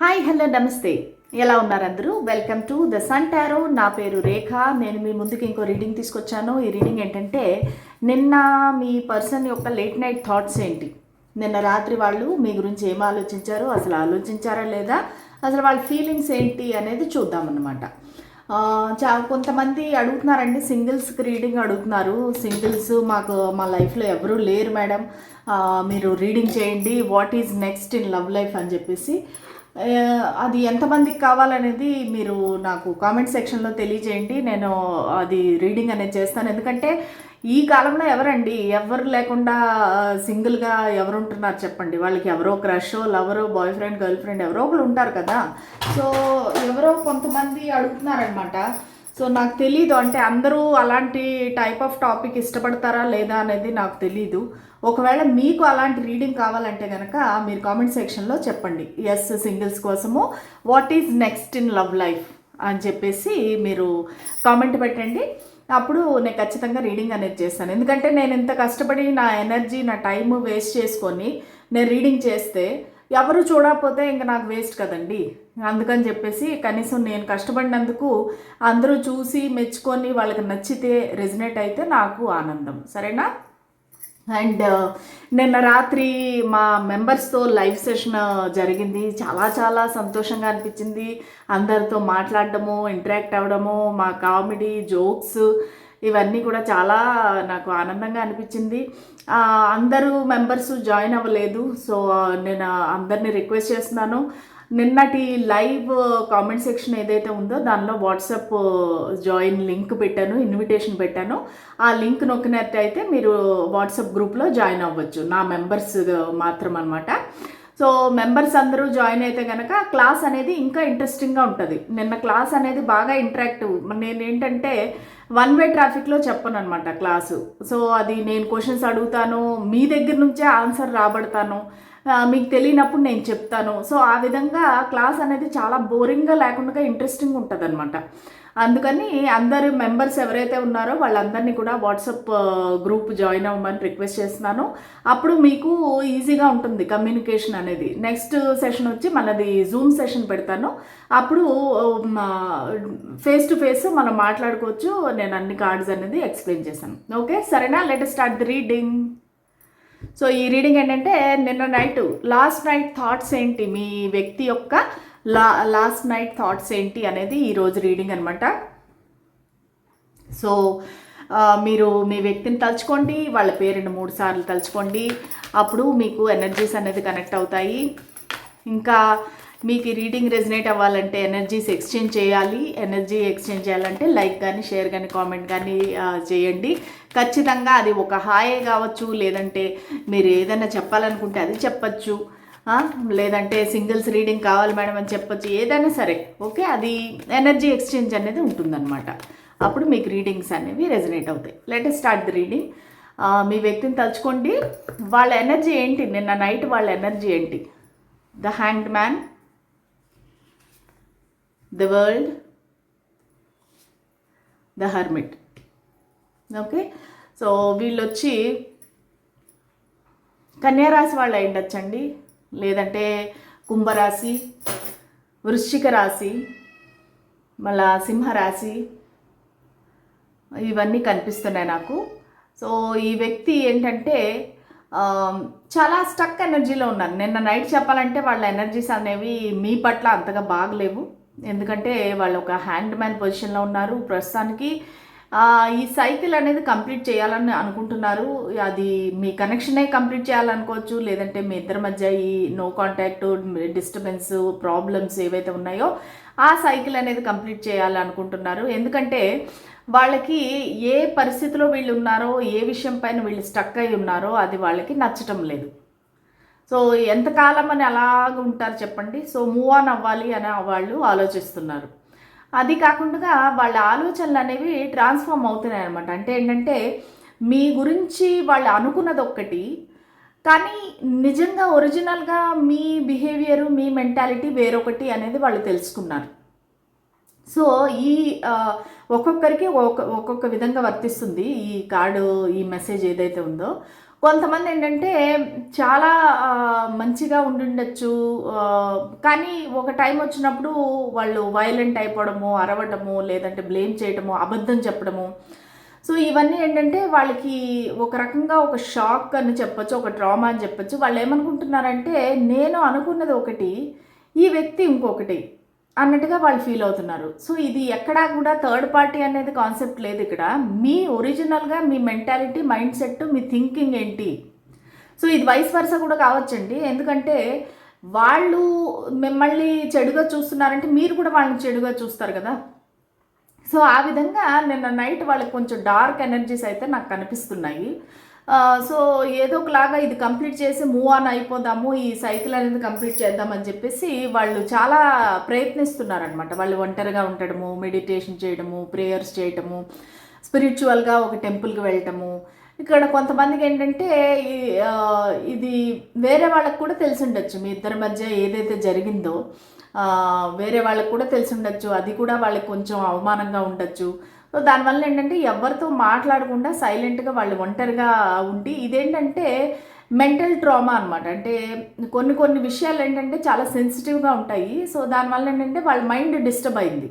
Hi hello నమస్తే. ఎలా ఉన్నారు అందరూ welcome to the sun tarot. నా పేరు రేఖ. నేను మీ ముందుకు ఇంకో రీడింగ్ తీసుకొచ్చాను. ఈ రీడింగ్ ఏంటంటే నిన్న మీ పర్సన్ యొక్క లేట్ నైట్ థాట్స్ ఏంటి? నిన్న రాత్రి వాళ్ళు మీ గురించి ఏం ఆలోచించారు అసలు ఆలోచించారా లేదా? అసలు వాళ్ళ ఫీలింగ్స్ ఏంటి అనేది చూద్దామన్నమాట. చా కొంతమంది అడుగుతున్నారండి సింగిల్స్కి రీడింగ్ అడుగుతున్నారు. సింగిల్స్ మాకు మా లైఫ్లో ఎవరూ లేరు మేడం. మీరు రీడింగ్ చేయండి. What is next in love life అని చెప్పేసి. అది ఎంతమందికి కావాలనేది మీరు నాకు కామెంట్ సెక్షన్లో తెలియజేయండి. నేను అది రీడింగ్ అనేది చేస్తాను. ఎందుకంటే ఈ కాలంలో ఎవరండి? ఎవరు లేకుండా సింగిల్గా ఎవరు ఉంటున్నారు చెప్పండి. వాళ్ళకి ఎవరో క్రష్ లవరో బాయ్ ఫ్రెండ్ గర్ల్ ఫ్రెండ్ ఎవరో ఒకరు ఉంటారు కదా. సో ఎవరో కొంతమంది అడుగుతున్నారనమాట. సో నాకు తెలీదు. అంటే అందరూ అలాంటి టైప్ ఆఫ్ టాపిక్ ఇష్టపడతారా లేదా అనేది నాకు తెలీదు. ఒకవేళ మీకు అలాంటి రీడింగ్ కావాలంటే కనుక మీరు కామెంట్ సెక్షన్లో చెప్పండి. ఎస్ సింగిల్స్ కోసము. What is next in love life అని చెప్పేసి మీరు కామెంట్ పెట్టండి. అప్పుడు నేను ఖచ్చితంగా రీడింగ్ అనేది చేస్తాను. ఎందుకంటే నేను ఇంత కష్టపడి నా ఎనర్జీ నా టైం వేస్ట్ చేసుకొని నేను రీడింగ్ చేస్తే ఎవరు చూడకపోతే ఇంక నాకు వేస్ట్ కదండి. అందుకని చెప్పేసి కనీసం నేను కష్టపడినందుకు అందరూ చూసి మెచ్చుకొని వాళ్ళకి నచ్చితే రెజినేట్ అయితే నాకు ఆనందం. సరేనా? అండ్ నిన్న రాత్రి మా మెంబర్స్తో లైవ్ సెషన్ జరిగింది. చాలా చాలా సంతోషంగా అనిపించింది. అందరితో మాట్లాడడము ఇంటరాక్ట్ అవ్వడము మా కామెడీ జోక్స్ ఇవన్నీ కూడా చాలా నాకు ఆనందంగా అనిపించింది. అందరూ మెంబర్స్ జాయిన్ అవ్వలేదు. సో నేను అందరినీ రిక్వెస్ట్ చేస్తున్నాను. నిన్నటి లైవ్ కామెంట్ సెక్షన్ ఏదైతే ఉందో దానిలో వాట్సాప్ జాయిన్ లింక్ పెట్టాను ఇన్విటేషన్ పెట్టాను. ఆ లింక్ నొక్కినట్టయితే మీరు వాట్సాప్ గ్రూప్లో జాయిన్ అవ్వచ్చు. నా మెంబర్స్ మాత్రం అనమాట సో మెంబర్స్ అందరూ జాయిన్ అయితే కనుక క్లాస్ అనేది ఇంకా ఇంట్రెస్టింగ్గా ఉంటుంది. నిన్న క్లాస్ అనేది బాగా ఇంటరాక్టివ్. నేను ఏంటంటే వన్ వే ట్రాఫిక్లో చెప్పను అనమాట క్లాసు సో అది నేను క్వశ్చన్స్ అడుగుతాను మీ దగ్గర నుంచే ఆన్సర్ రాబడతాను మీకు తెలియనప్పుడు నేను చెప్తాను. సో ఆ విధంగా క్లాస్ అనేది చాలా బోరింగ్గా లేకుండా ఇంట్రెస్టింగ్ ఉంటుంది అనమాట అందుకని అందరు మెంబర్స్ ఎవరైతే ఉన్నారో వాళ్ళందరినీ కూడా వాట్సాప్ గ్రూప్ జాయిన్ అవ్వమని రిక్వెస్ట్ చేస్తున్నాను. అప్పుడు మీకు ఈజీగా ఉంటుంది కమ్యూనికేషన్ అనేది. నెక్స్ట్ సెషన్ వచ్చి మనది జూమ్ సెషన్ పెడతాను. అప్పుడు ఫేస్ టు ఫేస్ మనం మాట్లాడుకోవచ్చు. నేను అన్ని కార్డ్స్ అనేది ఎక్స్ప్లెయిన్ చేశాను ఓకే? సరేనా? Let start the reading so ఈ రీడింగ్ ఏంటంటే నిన్న నైట్ లాస్ట్ నైట్ థాట్స్ ఏంటి? మీ వ్యక్తి యొక్క లా లాస్ట్ నైట్ థాట్స్ ఏంటి అనేది ఈరోజు రీడింగ్ అనమాట సో మీరు మీ వ్యక్తిని తలుచుకోండి వాళ్ళ పేరుని మూడు సార్లు తలుచుకోండి అప్పుడు మీకు ఎనర్జీస్ అనేది కనెక్ట్ అవుతాయి. ఇంకా మీకు ఈ రీడింగ్ రెజినేట్ అవ్వాలంటే ఎనర్జీస్ ఎక్స్చేంజ్ చేయాలి. ఎనర్జీ ఎక్స్చేంజ్ చేయాలంటే లైక్ కానీ షేర్ కానీ కామెంట్ కానీ చేయండి. ఖచ్చితంగా అది ఒక హాయే కావచ్చు. లేదంటే మీరు ఏదైనా చెప్పాలనుకుంటే అది చెప్పచ్చు. లేదంటే సింగిల్స్ రీడింగ్ కావాలి మేడం అని చెప్పొచ్చు. ఏదైనా సరే ఓకే? అది ఎనర్జీ ఎక్స్చేంజ్ అనేది ఉంటుందన్నమాట. అప్పుడు మీకు రీడింగ్స్ అనేవి రెజనేట్ అవుతాయి. లెట్ స్టార్ట్ ది రీడింగ్ మీ వ్యక్తిని తలుచుకోండి. వాళ్ళ ఎనర్జీ ఏంటి? నిన్న నైట్ వాళ్ళ ఎనర్జీ ఏంటి? The hanged man the world the hermit okay so వీళ్ళు వచ్చి కన్యారాశి వాళ్ళు అయి ఉండొచ్చండి లేదంటే కుంభరాశి వృశ్చిక రాశి మళ్ళా సింహరాశి ఇవన్నీ కనిపిస్తున్నాయి నాకు. సో ఈ వ్యక్తి ఏంటంటే చాలా స్టక్ ఎనర్జీలో ఉన్నారు. నిన్న నైట్ చెప్పాలంటే వాళ్ళ ఎనర్జీస్ అనేవి మీ పట్ల అంతగా బాగలేవు. ఎందుకంటే వాళ్ళు ఒక హ్యాండ్ మ్యాన్ పొజిషన్లో ఉన్నారు. ప్రస్తుతానికి ఈ సైకిల్ అనేది కంప్లీట్ చేయాలని అనుకుంటున్నారు. అది మీ కనెక్షనే కంప్లీట్ చేయాలనుకోవచ్చు. లేదంటే మీ ఇద్దరి మధ్య ఈ నో కాంటాక్ట్ డిస్టర్బెన్స్ ప్రాబ్లమ్స్ ఏవైతే ఉన్నాయో ఆ సైకిల్ అనేది కంప్లీట్ చేయాలనుకుంటున్నారు. ఎందుకంటే వాళ్ళకి ఏ పరిస్థితిలో వీళ్ళు ఉన్నారో ఏ విషయం పైన వీళ్ళు స్టక్ అయి ఉన్నారో అది వాళ్ళకి నచ్చటం లేదు. సో ఎంతకాలం అని అలాగ ఉంటారు చెప్పండి. సో మూవ్ ఆన్ అవ్వాలి అని వాళ్ళు ఆలోచిస్తున్నారు. అది కాకుండా వాళ్ళ ఆలోచనలు అనేవి ట్రాన్స్ఫార్మ్ అవుతున్నాయి అనమాట అంటే ఏంటంటే మీ గురించి వాళ్ళు అనుకున్నది ఒక్కటి కానీ నిజంగా ఒరిజినల్గా మీ బిహేవియర్ మీ మెంటాలిటీ వేరొకటి అనేది వాళ్ళు తెలుసుకున్నారు. సో ఈ ఒక్కొక్కరికి ఒక్కొక్క ఒక్కొక్క విధంగా వర్తిస్తుంది ఈ కార్డు ఈ మెసేజ్ ఏదైతే ఉందో. కొంతమంది ఏంటంటే చాలా మంచిగా ఉండుండొచ్చు. కానీ ఒక టైం వచ్చినప్పుడు వాళ్ళు వైలెంట్ అయిపోవడము అరవడము లేదంటే బ్లేమ్ చేయడము అబద్ధం చెప్పడము. సో ఇవన్నీ ఏంటంటే వాళ్ళకి ఒక రకంగా ఒక షాక్ అని చెప్పొచ్చు ఒక ట్రామా అని చెప్పొచ్చు. వాళ్ళు ఏమనుకుంటున్నారంటే నేను అనుకున్నది ఒకటి ఈ వ్యక్తి ఇంకొకటి. అన్నట్టుగా వాళ్ళు ఫీల్ అవుతున్నారు. సో ఇది ఎక్కడా కూడా థర్డ్ పార్టీ అనేది కాన్సెప్ట్ లేదు ఇక్కడ. మీ ఒరిజినల్గా మీ మెంటాలిటీ మైండ్ సెట్ మీ థింకింగ్ ఏంటి? సో ఇది వైస్ వరుస కూడా కావచ్చండి. ఎందుకంటే వాళ్ళు మిమ్మల్ని చెడుగా చూస్తున్నారంటే మీరు కూడా వాళ్ళని చెడుగా చూస్తారు కదా. సో ఆ విధంగా నిన్న నైట్ వాళ్ళకి కొంచెం డార్క్ ఎనర్జీస్ అయితే నాకు కనిపిస్తున్నాయి. సో ఏదో ఒకలాగా ఇది కంప్లీట్ చేసి మూవ్ ఆన్ అయిపోదాము ఈ సైకిల్ అనేది కంప్లీట్ చేద్దామని చెప్పేసి వాళ్ళు చాలా ప్రయత్నిస్తున్నారనమాట వాళ్ళు ఒంటరిగా ఉండడము మెడిటేషన్ చేయడము ప్రేయర్స్ చేయడము స్పిరిచువల్గా ఒక టెంపుల్కి వెళ్ళటము. ఇక్కడ కొంతమందికి ఏంటంటే ఇది వేరే వాళ్ళకు కూడా తెలిసి ఉండొచ్చు. మీ ఇద్దరి మధ్య ఏదైతే జరిగిందో వేరే వాళ్ళకు కూడా తెలిసి ఉండొచ్చు. అది కూడా వాళ్ళకి కొంచెం అవమానంగా ఉండొచ్చు. సో దానివల్ల ఏంటంటే ఎవరితో మాట్లాడకుండా సైలెంట్గా వాళ్ళు ఒంటరిగా ఉండి ఇదేంటంటే మెంటల్ ట్రామా అనమాట అంటే కొన్ని కొన్ని విషయాలు ఏంటంటే చాలా సెన్సిటివ్గా ఉంటాయి. సో దానివల్ల ఏంటంటే వాళ్ళ మైండ్ డిస్టర్బ్ అయింది.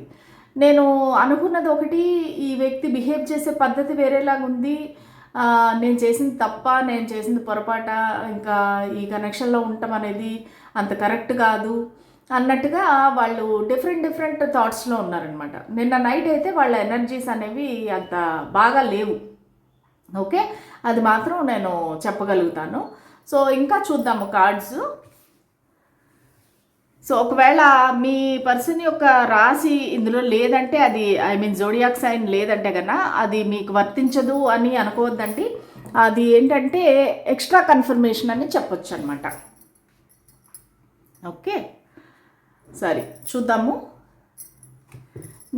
నేను అనుకున్నది ఒకటి ఈ వ్యక్తి బిహేవ్ చేసే పద్ధతి వేరేలాగా ఉంది. నేను చేసింది తప్ప నేను చేసింది పొరపాట ఇంకా ఈ కనెక్షన్లో ఉండటం అనేది అంత కరెక్ట్ కాదు. అన్నట్టుగా వాళ్ళు డిఫరెంట్ డిఫరెంట్ థాట్స్లో ఉన్నారనమాట నిన్న నైట్ అయితే వాళ్ళ ఎనర్జీస్ అనేవి అంత బాగా లేవు. ఓకే? అది మాత్రం నేను చెప్పగలుగుతాను. సో ఇంకా చూద్దాము కార్డ్స్ సో ఒకవేళ మీ పర్సన్ యొక్క రాశి ఇందులో లేదంటే అది ఐ మీన్ జోడియాక్ సైన్ లేదంటే కన్నా అది మీకు వర్తించదు అని అనుకోవద్దండి. అది ఏంటంటే ఎక్స్ట్రా కన్ఫర్మేషన్ అని చెప్పొచ్చు అనమాట ఓకే? సరే చూద్దాము.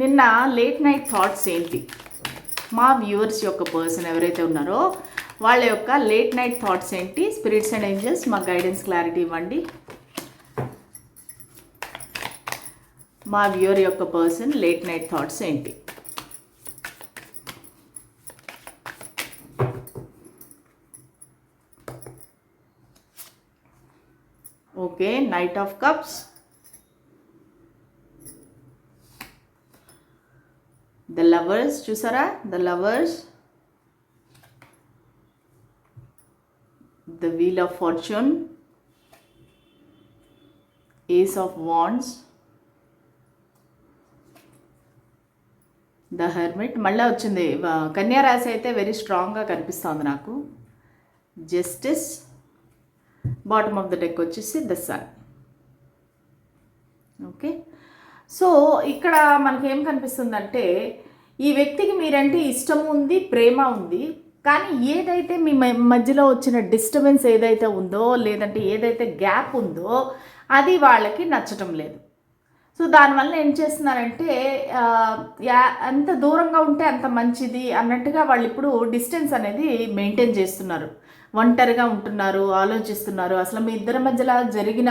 నిన్న లేట్ నైట్ థాట్స్ ఏంటి? మా వ్యూవర్స్ యొక్క పర్సన్ ఎవరైతే ఉన్నారో వాళ్ళ యొక్క లేట్ నైట్ థాట్స్ ఏంటి? స్పిరిట్స్ అండ్ ఏంజల్స్ మా గైడెన్స్ క్లారిటీ ఇవ్వండి. మా వ్యూవర్ యొక్క పర్సన్ లేట్ నైట్ థాట్స్ ఏంటి? Okay knight of cups the lovers చూసారా? The lovers the wheel of fortune ace of wands the hermit మళ్ళీ వచ్చింది. వ- కన్యా రాశి అయితే వెరీ స్ట్రాంగ్గా కనిపిస్తుంది నాకు. Justice bottom of the deck వచ్చేసి ద సన్ ఓకే సో ఇక్కడ మనకేం కనిపిస్తుందంటే ఈ వ్యక్తికి మీరంటే ఇష్టం ఉంది ప్రేమ ఉంది. కానీ ఏదైతే మీ మధ్యలో వచ్చిన డిస్టర్బెన్స్ ఏదైతే ఉందో లేదంటే ఏదైతే గ్యాప్ ఉందో అది వాళ్ళకి నచ్చటం లేదు. సో దానివల్ల ఏం చేస్తున్నారంటే యా ఎంత దూరంగా ఉంటే అంత మంచిది అన్నట్టుగా వాళ్ళు ఇప్పుడు డిస్టెన్స్ అనేది మెయింటైన్ చేస్తున్నారు. ఒంటరిగా ఉంటున్నారు ఆలోచిస్తున్నారు. అసలు మీ ఇద్దరి మధ్యలో జరిగిన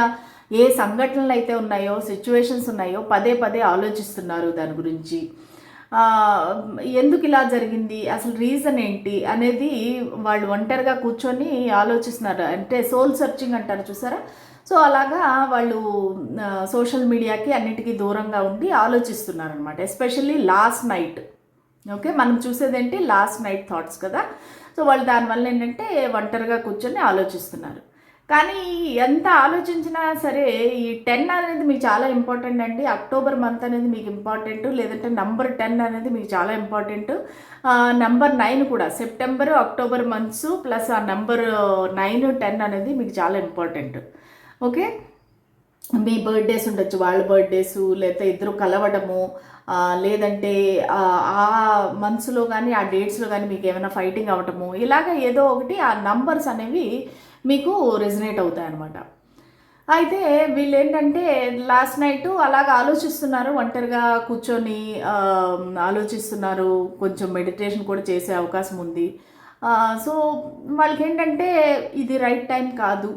ఏ సంఘటనలు అయితే ఉన్నాయో సిచ్యువేషన్స్ ఉన్నాయో పదే పదే ఆలోచిస్తున్నారు దాని గురించి. ఎందుకు ఇలా జరిగింది? అసలు రీజన్ ఏంటి? అనేది వాళ్ళు ఒంటరిగా కూర్చొని ఆలోచిస్తున్నారు. అంటే సోల్ సెర్చింగ్ అంటారు చూసారా? సో అలాగా వాళ్ళు సోషల్ మీడియాకి అన్నిటికీ దూరంగా ఉండి ఆలోచిస్తున్నారు అనమాట ఎస్పెషల్లీ లాస్ట్ నైట్. ఓకే? మనం చూసేదేంటి? లాస్ట్ నైట్ థాట్స్ కదా. సో వాళ్ళు దానివల్ల ఏంటంటే ఒంటరిగా కూర్చొని ఆలోచిస్తున్నారు. కానీ ఎంత ఆలోచించినా సరే ఈ టెన్ అనేది మీకు చాలా ఇంపార్టెంట్ అండి. అక్టోబర్ మంత్ అనేది మీకు ఇంపార్టెంట్ లేదంటే నంబర్ టెన్ అనేది మీకు చాలా ఇంపార్టెంట్. నంబర్ నైన్ కూడా సెప్టెంబర్ అక్టోబర్ మంత్స్ ప్లస్ ఆ నంబర్ నైన్ టెన్ అనేది మీకు చాలా ఇంపార్టెంట్. ఓకే? మీ బర్త్డేస్ ఉండొచ్చు వాళ్ళ బర్త్డేస్ లేకపోతే ఇద్దరు కలవడము లేదంటే ఆ, ఆ మంత్స్లో కానీ ఆ డేట్స్లో కానీ మీకు ఏమైనా ఫైటింగ్ అవ్వటము ఇలాగ ఏదో ఒకటి ఆ నంబర్స్ అనేవి మీకు రెజినేట్ అవుతాయి అన్నమాట అయితే వీళ్ళు ఏంటంటే లాస్ట్ నైట్ అలాగ ఆలోచిస్తున్నారు ఒంటరిగా కూర్చొని ఆలోచిస్తున్నారు కొంచెం మెడిటేషన్ కూడా చేసే అవకాశం ఉంది. సో వాళ్ళకి ఏంటంటే ఇది రైట్ టైం కాదు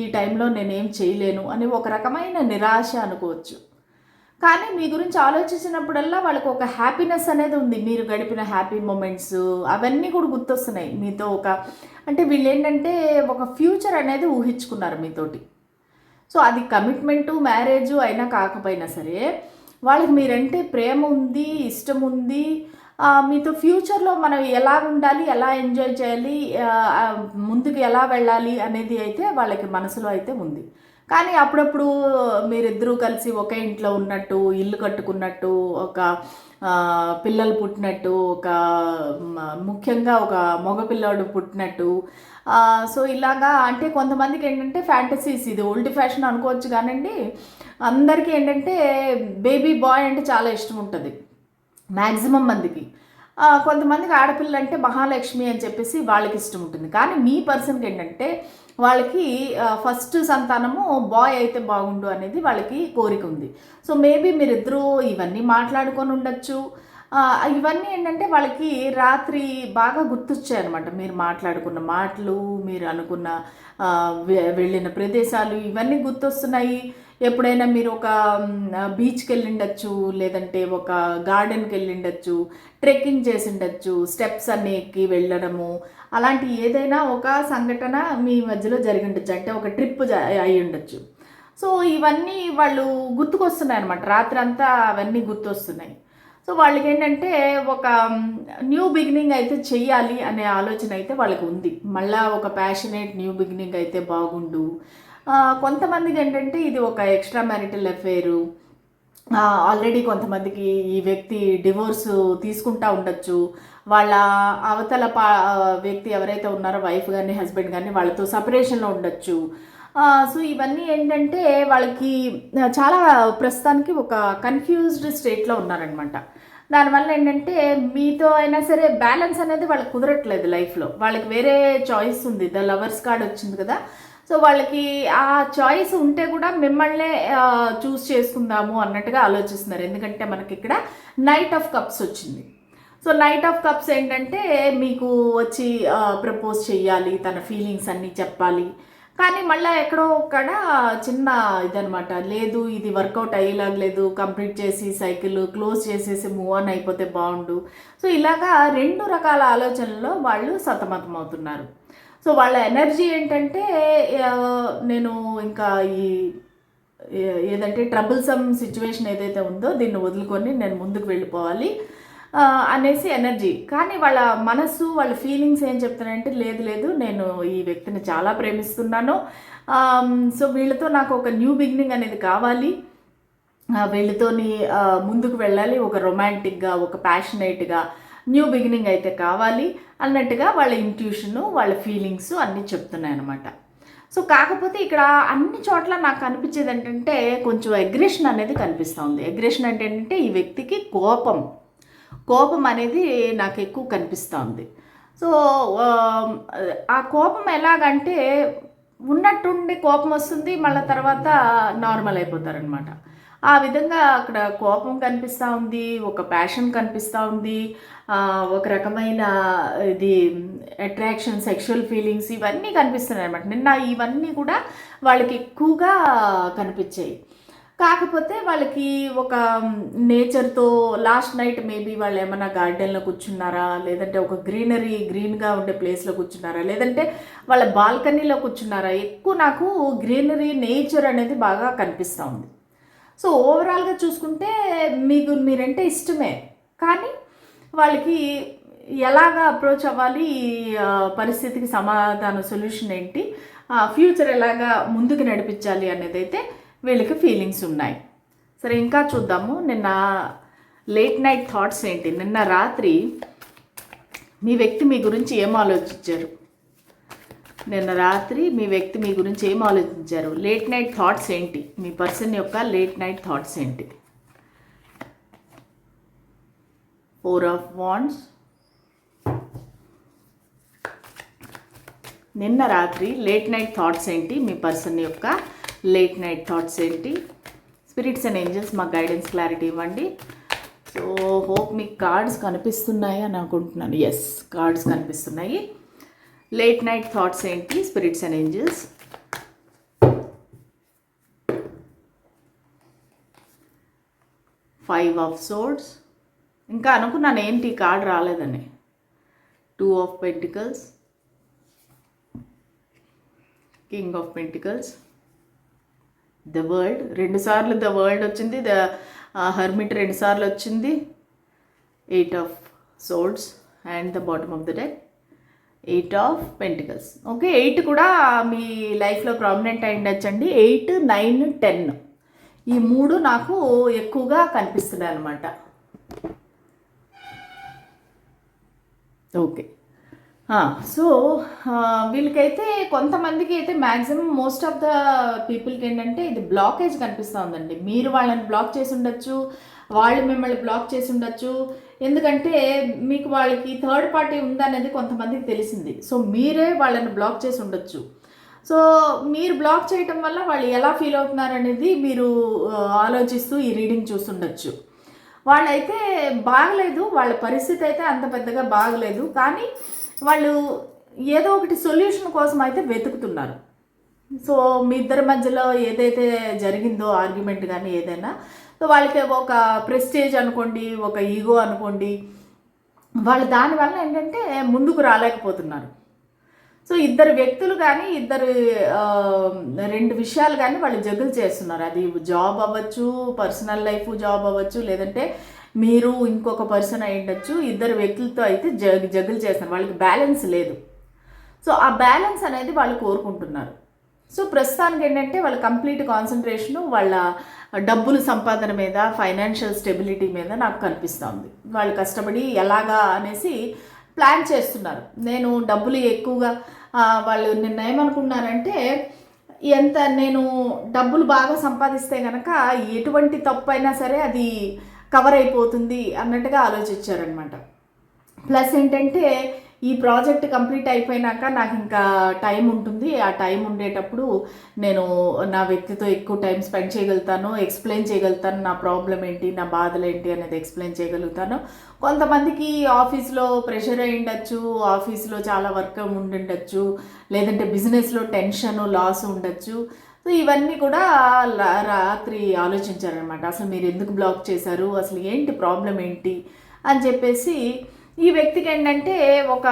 ఈ టైంలో నేనేం చేయలేను అని ఒక రకమైన నిరాశ అనుకోవచ్చు. కానీ మీ గురించి ఆలోచించినప్పుడల్లా వాళ్ళకి ఒక హ్యాపీనెస్ అనేది ఉంది. మీరు గడిపిన హ్యాపీ మూమెంట్స్ అవన్నీ కూడా గుర్తొస్తున్నాయి. మీతో ఒక అంటే వీళ్ళు ఏంటంటే ఒక ఫ్యూచర్ అనేది ఊహించుకున్నారు మీతోటి. సో అది కమిట్మెంటు మ్యారేజ్ అయినా కాకపోయినా సరే వాళ్ళకి మీరంటే ప్రేమ ఉంది ఇష్టం ఉంది. మీతో ఫ్యూచర్లో మనం ఎలా ఉండాలి ఎలా ఎంజాయ్ చేయాలి ముందుకు ఎలా వెళ్ళాలి అనేది అయితే వాళ్ళకి మనసులో అయితే ఉంది. కానీ అప్పుడప్పుడు మీరిద్దరూ కలిసి ఒకే ఇంట్లో ఉన్నట్టు ఇల్లు కట్టుకున్నట్టు ఒక పిల్లలు పుట్టినట్టు ఒక ముఖ్యంగా ఒక మగపిల్లాడు పుట్టినట్టు సో ఇలాగా అంటే కొంతమందికి ఏంటంటే ఫ్యాంటసీస్ ఇది ఓల్డ్ ఫ్యాషన్ అనుకోవచ్చు కానండి. అందరికీ ఏంటంటే బేబీ బాయ్ అంటే చాలా ఇష్టం ఉంటుంది. మ్యాక్సిమం మందికి. కొంతమందికి ఆడపిల్ల అంటే మహాలక్ష్మి అని చెప్పేసి వాళ్ళకి ఇష్టం ఉంటుంది. కానీ మీ పర్సన్కి ఏంటంటే వాళ్ళకి ఫస్ట్ సంతానము బాయ్ అయితే బాగుండు అనేది వాళ్ళకి కోరిక ఉంది. సో మేబీ మీరిద్దరూ ఇవన్నీ మాట్లాడుకొని ఉండొచ్చు. ఇవన్నీ ఏంటంటే వాళ్ళకి రాత్రి బాగా గుర్తొచ్చాయి అనమాట మీరు మాట్లాడుకున్న మాటలు మీరు అనుకున్న వె- వెళ్ళిన ప్రదేశాలు ఇవన్నీ గుర్తొస్తున్నాయి. ఎప్పుడైనా మీరు ఒక బీచ్కి వెళ్ళిండొచ్చు లేదంటే ఒక గార్డెన్కి వెళ్ళిండొచ్చు ట్రెక్కింగ్ చేసి ఉండొచ్చు స్టెప్స్ అన్ని ఎక్కి వెళ్ళడము అలాంటి ఏదైనా ఒక సంఘటన మీ మధ్యలో జరిగి ఉండొచ్చు అంటే ఒక ట్రిప్ అయి ఉండొచ్చు సో ఇవన్నీ వాళ్ళు గుర్తుకొస్తున్నాయి అనమాట రాత్రి అంతా అవన్నీ గుర్తొస్తున్నాయి. సో వాళ్ళకి ఏంటంటే ఒక న్యూ బిగినింగ్ అయితే చెయ్యాలి అనే ఆలోచన అయితే వాళ్ళకి ఉంది. మళ్ళీ ఒక ప్యాషనేట్ న్యూ బిగినింగ్ అయితే బాగుండు కొంతమందికి ఏంటంటే ఇది ఒక ఎక్స్ట్రా మ్యారిటల్ అఫేరు ఆల్రెడీ కొంతమందికి ఈ వ్యక్తి డివోర్స్ తీసుకుంటా ఉండొచ్చు. వాళ్ళ అవతల పా వ్యక్తి ఎవరైతే ఉన్నారో వైఫ్ కానీ హస్బెండ్ కానీ వాళ్ళతో సపరేషన్లో ఉండొచ్చు. సో ఇవన్నీ ఏంటంటే వాళ్ళకి చాలా ప్రస్తుతానికి ఒక కన్ఫ్యూజ్డ్ స్టేట్లో ఉన్నారనమాట దానివల్ల ఏంటంటే మీతో అయినా సరే బ్యాలెన్స్ అనేది వాళ్ళకి కుదరట్లేదు లైఫ్లో వాళ్ళకి వేరే చాయిస్ ఉంది. ద లవర్స్ కార్డ్ వచ్చింది కదా. సో వాళ్ళకి ఆ చాయిస్ ఉంటే కూడా మిమ్మల్నే చూస్ చేసుకుందాము అన్నట్టుగా ఆలోచిస్తున్నారు. ఎందుకంటే మనకి ఇక్కడ నైట్ ఆఫ్ కప్స్ వచ్చింది. సో నైట్ ఆఫ్ కప్స్ ఏంటంటే మీకు వచ్చి ప్రపోజ్ చేయాలి తన ఫీలింగ్స్ అన్నీ చెప్పాలి. కానీ మళ్ళీ ఎక్కడో ఒక్కడ చిన్న ఇదనమాట లేదు ఇది వర్కౌట్ అయ్యేలాగలేదు కంప్లీట్ చేసి సైకిల్ క్లోజ్ చేసేసి మూవ్ ఆన్ అయిపోతే బాగుండు. సో ఇలాగా రెండు రకాల ఆలోచనల్లో వాళ్ళు సతమతం అవుతున్నారు సో వాళ్ళ ఎనర్జీ ఏంటంటే నేను ఇంకా ఈ ఏదంటే ట్రబుల్సమ్ సిచ్యువేషన్ ఏదైతే ఉందో దీన్ని వదులుకొని నేను ముందుకు వెళ్ళిపోవాలి అనేసి ఎనర్జీ. కానీ వాళ్ళ మనస్సు వాళ్ళ ఫీలింగ్స్ ఏం చెప్తున్నాయంటే లేదు లేదు నేను ఈ వ్యక్తిని చాలా ప్రేమిస్తున్నాను. సో వీళ్ళతో నాకు ఒక న్యూ బిగినింగ్ అనేది కావాలి. వీళ్ళతోని ముందుకు వెళ్ళాలి. ఒక రొమాంటిక్గా ఒక ప్యాషనేట్గా న్యూ బిగినింగ్ అయితే కావాలి అన్నట్టుగా వాళ్ళ ఇంట్యూషను వాళ్ళ ఫీలింగ్స్ అన్నీ చెప్తున్నాయి అనమాట సో కాకపోతే ఇక్కడ అన్ని చోట్ల నాకు కనిపించేది ఏంటంటే కొంచెం అగ్రెషన్ అనేది కనిపిస్తుంది అగ్రెషన్ అంటే ఏంటంటే ఈ వ్యక్తికి కోపం. కోపం అనేది నాకు ఎక్కువ కనిపిస్తూ ఉంది. సో ఆ, కోపం ఎలాగంటే ఉన్నట్టుండి కోపం వస్తుంది మళ్ళీ తర్వాత నార్మల్ అయిపోతారనమాట ఆ విధంగా అక్కడ కోపం కనిపిస్తూ ఉంది ఒక ప్యాషన్ కనిపిస్తూ ఉంది ఒక రకమైన ఇది అట్రాక్షన్ సెక్షువల్ ఫీలింగ్స్ ఇవన్నీ కనిపిస్తున్నాయి అనమాట నిన్న ఇవన్నీ కూడా వాళ్ళకి ఎక్కువగా కనిపించాయి. కాకపోతే వాళ్ళకి ఒక నేచర్తో లాస్ట్ నైట్ మేబీ వాళ్ళు ఏమైనా గార్డెన్లో కూర్చున్నారా? లేదంటే ఒక గ్రీనరీ గ్రీన్గా ఉండే ప్లేస్లో కూర్చున్నారా? లేదంటే వాళ్ళ బాల్కనీలో కూర్చున్నారా? ఎక్కువ నాకు గ్రీనరీ నేచర్ అనేది బాగా కనిపిస్తూ ఉంది. సో ఓవరాల్గా చూసుకుంటే మీకు మీరంటే ఇష్టమే. కానీ వాళ్ళకి ఎలాగా అప్రోచ్ అవ్వాలి ఈ పరిస్థితికి సమాధాన సొల్యూషన్ ఏంటి ఫ్యూచర్ ఎలాగా ముందుకు నడిపించాలి అనేది అయితే వీళ్ళకి ఫీలింగ్స్ ఉన్నాయి. సరే ఇంకా చూద్దాము. నిన్న లేట్ నైట్ థాట్స్ ఏంటి? నిన్న రాత్రి మీ వ్యక్తి మీ గురించి ఏం ఆలోచించారు? నిన్న రాత్రి మీ వ్యక్తి మీ గురించి ఏం ఆలోచించారు? లేట్ నైట్ థాట్స్ ఏంటి? మీ పర్సన్ యొక్క లేట్ నైట్ థాట్స్ ఏంటి? ఫోర్ ఆఫ్ వాండ్స్ నిన్న రాత్రి లేట్ నైట్ థాట్స్ ఏంటి? మీ పర్సన్ యొక్క లేట్ నైట్ థాట్స్ ఏంటి? స్పిరిట్స్ అండ్ ఏంజల్స్ మాకు గైడెన్స్ క్లారిటీ ఇవ్వండి. సో హోప్ మీకు కార్డ్స్ కనిపిస్తున్నాయి అని అనుకుంటున్నాను. ఎస్ కార్డ్స్ కనిపిస్తున్నాయి. లేట్ నైట్ థాట్స్ ఏంటి? Spirits and angels five of swords ఇంకా అనుకున్నాను ఏంటి కార్డ్ రాలేదని. Two of pentacles king of pentacles the world రెండు సార్లు ద వరల్డ్ వచ్చింది. ద హర్మిట్ రెండు సార్లు వచ్చింది. Eight of swords and the bottom of the deck eight of pentacles okay eight కూడా మీ లైఫ్లో ప్రామినెంట్ అయి ఉండొచ్చండి. ఎయిట్ నైన్ టెన్ ఈ మూడు నాకు ఎక్కువగా కనిపిస్తున్నాయి అనమాట ఓకే. సో వీళ్ళకైతే కొంతమందికి అయితే మ్యాక్సిమం మోస్ట్ ఆఫ్ ద పీపుల్కి ఏంటంటే ఇది బ్లాకేజ్ కనిపిస్తూ ఉందండి. మీరు వాళ్ళని బ్లాక్ చేసి ఉండొచ్చు వాళ్ళు మిమ్మల్ని బ్లాక్ చేసి ఉండొచ్చు. ఎందుకంటే మీకు వాళ్ళకి థర్డ్ పార్టీ ఉందనేది కొంతమందికి తెలిసింది. సో మీరే వాళ్ళని బ్లాక్ చేసి ఉండొచ్చు. సో మీరు బ్లాక్ చేయటం వల్ల వాళ్ళు ఎలా ఫీల్ అవుతున్నారు అనేది మీరు ఆలోచిస్తూ ఈ రీడింగ్ చూస్తుండొచ్చు వాళ్ళైతే బాగలేదు వాళ్ళ పరిస్థితి అయితే అంత పెద్దగా బాగలేదు. కానీ వాళ్ళు ఏదో ఒకటి సొల్యూషన్ కోసం అయితే వెతుకుతున్నారు. సో మీ ఇద్దరి మధ్యలో ఏదైతే జరిగిందో ఆర్గ్యుమెంట్ కానీ ఏదైనా సో వాళ్ళకి ఒక ప్రెస్టేజ్ అనుకోండి ఒక ఈగో అనుకోండి వాళ్ళు దానివల్ల ఏంటంటే ముందుకు రాలేకపోతున్నారు. సో ఇద్దరు వ్యక్తులు కానీ ఇద్దరు రెండు విషయాలు కానీ వాళ్ళు జగులు చేస్తున్నారు. అది జాబ్ అవ్వచ్చు పర్సనల్ లైఫ్ జాబ్ అవ్వచ్చు లేదంటే మీరు ఇంకొక పర్సన్ అయి ఉండొచ్చు ఇద్దరు వ్యక్తులతో అయితే జగ్ జగులు చేస్తున్నారు. వాళ్ళకి బ్యాలెన్స్ లేదు. సో ఆ బ్యాలెన్స్ అనేది వాళ్ళు కోరుకుంటున్నారు. సో ప్రస్తుతానికి ఏంటంటే వాళ్ళ కంప్లీట్ కాన్సన్ట్రేషను వాళ్ళ డబ్బులు సంపాదన మీద ఫైనాన్షియల్ స్టెబిలిటీ మీద నాకు కనిపిస్తుంది. వాళ్ళు కష్టపడి ఎలాగా అనేసి ప్లాన్ చేస్తున్నారు. నేను డబ్బులు ఎక్కువగా వాళ్ళు నిన్న ఏమనుకున్నారంటే ఎంత నేను డబ్బులు బాగా సంపాదిస్తే కనుక ఎటువంటి తప్పు అయినా సరే అది కవర్ అయిపోతుంది అన్నట్టుగా ఆలోచించారనమాట ప్లస్ ఏంటంటే ఈ ప్రాజెక్ట్ కంప్లీట్ అయిపోయినాక నాకు ఇంకా టైం ఉంటుంది. ఆ టైం ఉండేటప్పుడు నేను నా వ్యక్తితో ఎక్కువ టైం స్పెండ్ చేయగలుగుతాను ఎక్స్ప్లెయిన్ చేయగలుగుతాను నా ప్రాబ్లం ఏంటి నా బాధలు ఏంటి అనేది ఎక్స్ప్లెయిన్ చేయగలుగుతాను. కొంతమందికి ఆఫీస్లో ప్రెషర్ అయి ఉండొచ్చు ఆఫీస్లో చాలా వర్క్ ఉండుండొచ్చు లేదంటే బిజినెస్లో టెన్షన్ లాస్ ఉండొచ్చు. సో ఇవన్నీ కూడా రాత్రి ఆలోచించారనమాట అసలు మీరు ఎందుకు బ్లాక్ చేశారు? అసలు ఏంటి ప్రాబ్లం ఏంటి? అని చెప్పేసి ఈ వ్యక్తికి ఏంటంటే ఒక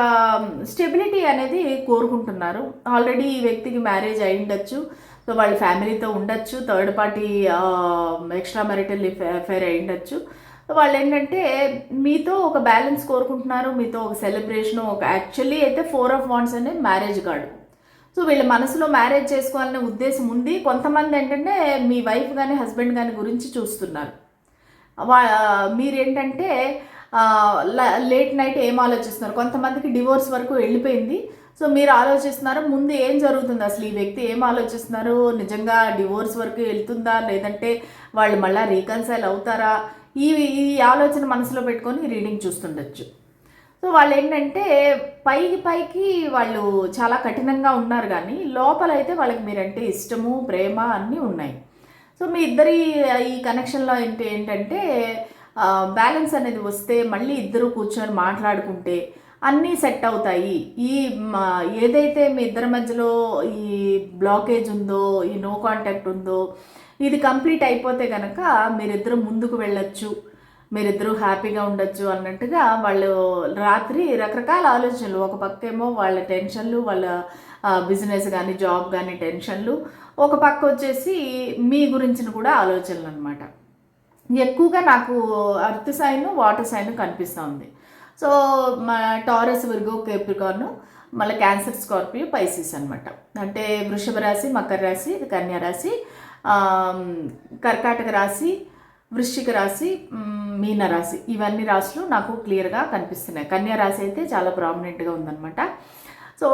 స్టెబిలిటీ అనేది కోరుకుంటున్నారు. ఆల్రెడీ ఈ వ్యక్తికి మ్యారేజ్ అయి ఉండొచ్చు సో వాళ్ళ ఫ్యామిలీతో ఉండొచ్చు. Third party extra marital affair అయి ఉండొచ్చు వాళ్ళు ఏంటంటే మీతో ఒక బ్యాలెన్స్ కోరుకుంటున్నారు. మీతో ఒక సెలబ్రేషన్ ఒక యాక్చువల్లీ అయితే ఫోర్ ఆఫ్ వాన్స్ అనే మ్యారేజ్ కార్డు సో వీళ్ళ మనసులో మ్యారేజ్ చేసుకోవాలనే ఉద్దేశం ఉంది. కొంతమంది ఏంటంటే మీ వైఫ్ కానీ హస్బెండ్ కానీ గురించి చూస్తున్నారు. వా మీరేంటంటే లేట్ నైట్ ఏం ఆలోచిస్తున్నారు? కొంతమందికి డివోర్స్ వరకు వెళ్ళిపోయింది. సో మీరు ఆలోచిస్తున్నారు ముందు ఏం జరుగుతుంది అసలు? ఈ వ్యక్తి ఏం ఆలోచిస్తున్నారు? నిజంగా డివోర్స్ వరకు వెళ్తుందా? లేదంటే వాళ్ళు మళ్ళీ రీకన్సైల్ అవుతారా? ఈ ఈ ఆలోచన మనసులో పెట్టుకొని రీడింగ్ చూస్తుండొచ్చు. సో వాళ్ళు ఏంటంటే పైకి పైకి వాళ్ళు చాలా కఠినంగా ఉన్నారు కానీ లోపలైతే వాళ్ళకి మీరంటే ఇష్టము ప్రేమ అన్నీ ఉన్నాయి. సో మీ ఇద్దరి ఈ కనెక్షన్లో ఏంటి ఏంటంటే బ్యాలెన్స్ అనేది వస్తే మళ్ళీ ఇద్దరు కూర్చొని మాట్లాడుకుంటే అన్నీ సెట్ అవుతాయి. ఈ ఏదైతే మీ ఇద్దరి మధ్యలో ఈ బ్లాకేజ్ ఉందో ఈ నో కాంటాక్ట్ ఉందో ఇది కంప్లీట్ అయిపోతే కనుక మీరిద్దరు ముందుకు వెళ్ళొచ్చు. మీరిద్దరూ హ్యాపీగా ఉండొచ్చు అన్నట్టుగా వాళ్ళు రాత్రి రకరకాల ఆలోచనలు. ఒక పక్కేమో వాళ్ళ టెన్షన్లు వాళ్ళ బిజినెస్ కానీ జాబ్ కానీ టెన్షన్లు ఒక పక్క వచ్చేసి మీ గురించిన కూడా ఆలోచనలు అనమాట ఎక్కువగా నాకు అర్త్ సైన్ వాటర్ సైన్ కనిపిస్తూ ఉంది. సో మా టారస్ విర్గో కేప్రికార్న్ మళ్ళీ క్యాన్సర్ స్కార్పియో పైసిస్ అనమాట అంటే వృషభ రాశి మకర రాశి కన్యా రాశి కర్కాటక రాశి వృశ్చిక రాశి మీన రాశి. ఇవన్నీ రాశులు నాకు క్లియర్గా కనిపిస్తున్నాయి. కన్యా రాశి అయితే చాలా ప్రామినెంట్గా ఉందన్నమాట. సో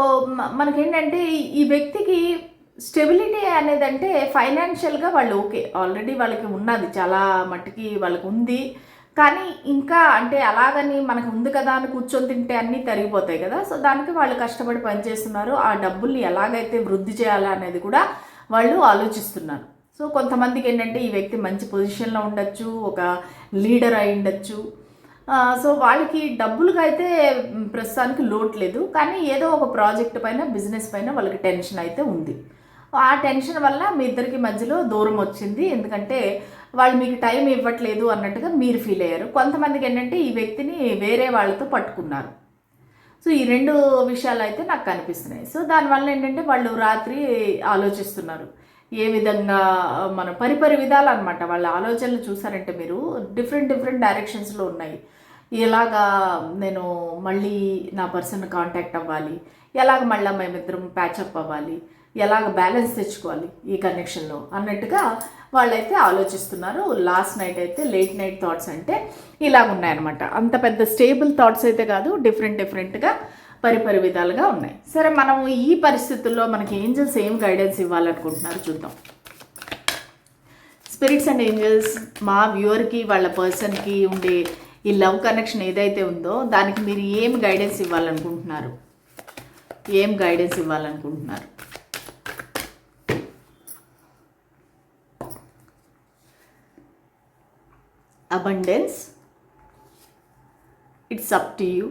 మనకేంటంటే ఈ వ్యక్తికి స్టెబిలిటీ అనేది అంటే ఫైనాన్షియల్గా వాళ్ళు ఓకే. ఆల్రెడీ వాళ్ళకి ఉన్నది చాలా మట్టుకి వాళ్ళకి ఉంది. కానీ ఇంకా అంటే అలాగని మనకు ఉంది కదా అని కూర్చొని తింటే అన్నీ తరిగిపోతాయి కదా. సో దానికి వాళ్ళు కష్టపడి పనిచేస్తున్నారు. ఆ డబ్బుల్ని ఎలాగైతే వృద్ధి చేయాలా అనేది కూడా వాళ్ళు ఆలోచిస్తున్నారు. సో కొంతమందికి ఏంటంటే ఈ వ్యక్తి మంచి పొజిషన్లో ఉండొచ్చు ఒక లీడర్ అయి ఉండొచ్చు. సో వాళ్ళకి డబ్బులుగా అయితే ప్రస్తుతానికి లోటు లేదు. కానీ ఏదో ఒక ప్రాజెక్ట్ పైన బిజినెస్ పైన వాళ్ళకి టెన్షన్ అయితే ఉంది. ఆ టెన్షన్ వల్ల మీ ఇద్దరికి మధ్యలో దూరం వచ్చింది. ఎందుకంటే వాళ్ళు మీకు టైం ఇవ్వట్లేదు అన్నట్టుగా మీరు ఫీల్ అయ్యారు. కొంతమందికి ఏంటంటే ఈ వ్యక్తిని వేరే వాళ్ళతో పట్టుకున్నారు. సో ఈ రెండు విషయాలు అయితే నాకు కనిపిస్తున్నాయి. సో దానివల్ల ఏంటంటే వాళ్ళు రాత్రి ఆలోచిస్తున్నారు. ఏ విధంగా మన పరిపరి విధాలు అనమాట వాళ్ళ ఆలోచనలు చూసారంటే మీరు డిఫరెంట్ డిఫరెంట్ డైరెక్షన్స్లో ఉన్నాయి. ఎలాగా నేను మళ్ళీ నా పర్సన్ కాంటాక్ట్ అవ్వాలి? ఎలాగ మళ్ళీ మేమిద్దరం ప్యాచప్ అవ్వాలి? ఎలాగ బ్యాలెన్స్ తెచ్చుకోవాలి ఈ కనెక్షన్లో అన్నట్టుగా వాళ్ళైతే ఆలోచిస్తున్నారు. లాస్ట్ నైట్ అయితే లేట్ నైట్ థాట్స్ అంటే ఇలాగ ఉన్నాయన్నమాట. అంత పెద్ద స్టేబుల్ థాట్స్ అయితే కాదు డిఫరెంట్ డిఫరెంట్గా పరిపరి విధాలుగా ఉన్నాయి. సరే మనం ఈ పరిస్థితుల్లో మనకి ఏంజల్స్ ఏం గైడెన్స్ ఇవ్వాలనుకుంటున్నారు చూద్దాం. స్పిరిట్స్ అండ్ ఏంజల్స్ మా వ్యూవర్కి వాళ్ళ పర్సన్కి ఉండే ఈ లవ్ కనెక్షన్ ఏదైతే ఉందో దానికి మీరు ఏం గైడెన్స్ ఇవ్వాలనుకుంటున్నారు? ఏం guidance ఇవ్వాలనుకుంటున్నారు? Abundance it's up to you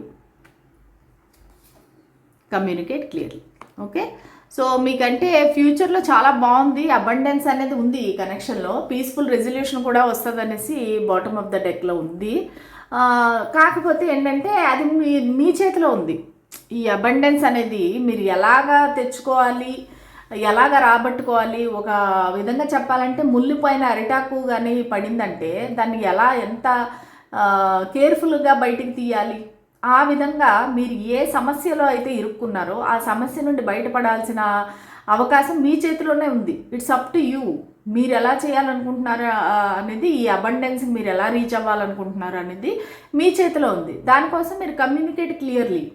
communicate clearly okay so మీకంటే ఫ్యూచర్లో చాలా బాగుంది. అబండెన్స్ అనేది ఉంది ఈ కనెక్షన్లో పీస్ఫుల్ రెజల్యూషన్ కూడా వస్తుంది అనేసి బాటమ్ ఆఫ్ ద డెక్లో ఉంది. కాకపోతే ఏంటంటే అది మీ మీ చేతిలో ఉంది. ఈ అబండెన్స్ అనేది మీరు ఎలాగా తెచ్చుకోవాలి? ఎలాగ రాబట్టుకోవాలి? ఒక విధంగా చెప్పాలంటే ముళ్ళు అరిటాకు కానీ పడిందంటే దాన్ని ఎలా ఎంత కేర్ఫుల్గా బయటికి తీయాలి? ఆ విధంగా మీరు ఏ సమస్యలో అయితే ఇరుక్కున్నారో ఆ సమస్య నుండి బయటపడాల్సిన అవకాశం మీ చేతిలోనే ఉంది. It's up to you. మీరు ఎలా చేయాలనుకుంటున్నారు అనేది ఈ అబండెన్స్ మీరు ఎలా రీచ్ అవ్వాలనుకుంటున్నారు అనేది మీ చేతిలో ఉంది. దానికోసం మీరు కమ్యూనికేట్ క్లియర్లీ.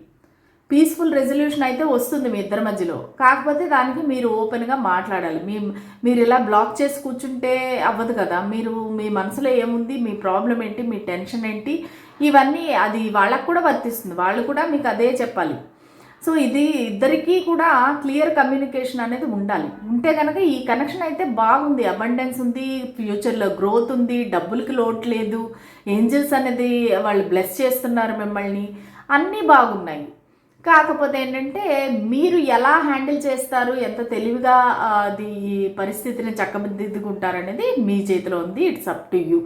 పీస్ఫుల్ రెజల్యూషన్ అయితే వస్తుంది మీ ఇద్దరి మధ్యలో. కాకపోతే దానికి మీరు ఓపెన్గా మాట్లాడాలి. మీ మీరు ఇలా బ్లాక్ చేసి కూర్చుంటే అవ్వదు కదా. మీరు మీ మనసులో ఏముంది? మీ ప్రాబ్లం ఏంటి? మీ టెన్షన్ ఏంటి? ఇవన్నీ అది వాళ్ళకు కూడా వర్తిస్తుంది. వాళ్ళు కూడా మీకు అదే చెప్పాలి. సో ఇది ఇద్దరికీ కూడా క్లియర్ కమ్యూనికేషన్ అనేది ఉండాలి. ఉంటే కనుక ఈ కనెక్షన్ అయితే బాగుంది. అబండెన్స్ ఉంది ఫ్యూచర్లో గ్రోత్ ఉంది డబ్బులకి లోటు లేదు ఏంజల్స్ అనేది వాళ్ళు బ్లెస్ చేస్తున్నారు మిమ్మల్ని. అన్నీ బాగున్నాయి. కాకపోతే ఏంటంటే మీరు ఎలా హ్యాండిల్ చేస్తారు? ఎంత తెలివిగా అది ఈ పరిస్థితిని చక్కదిద్దుకుంటారు అనేది మీ చేతిలో ఉంది. It's up to you.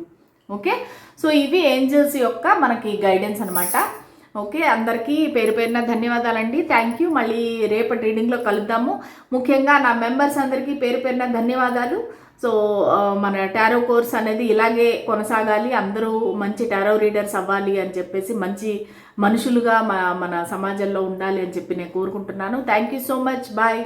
Okay? So ఇవి ఏంజల్స్ యొక్క మనకి గైడెన్స్ అనమాట ఓకే? అందరికీ పేరు పేరున ధన్యవాదాలండి. Thank you. మళ్ళీ రేపటి రీడింగ్లో కలుద్దాము. ముఖ్యంగా నా మెంబర్స్ అందరికీ పేరు పేరున ధన్యవాదాలు. సో మన టారో కోర్స్ అనేది ఇలాగే కొనసాగాలి. అందరూ మంచి టారో రీడర్స్ అవ్వాలి అని చెప్పేసి మంచి మనుషులుగా మన మన సమాజంలో ఉండాలి అని చెప్పి నేను కోరుకుంటున్నాను. Thank you so much bye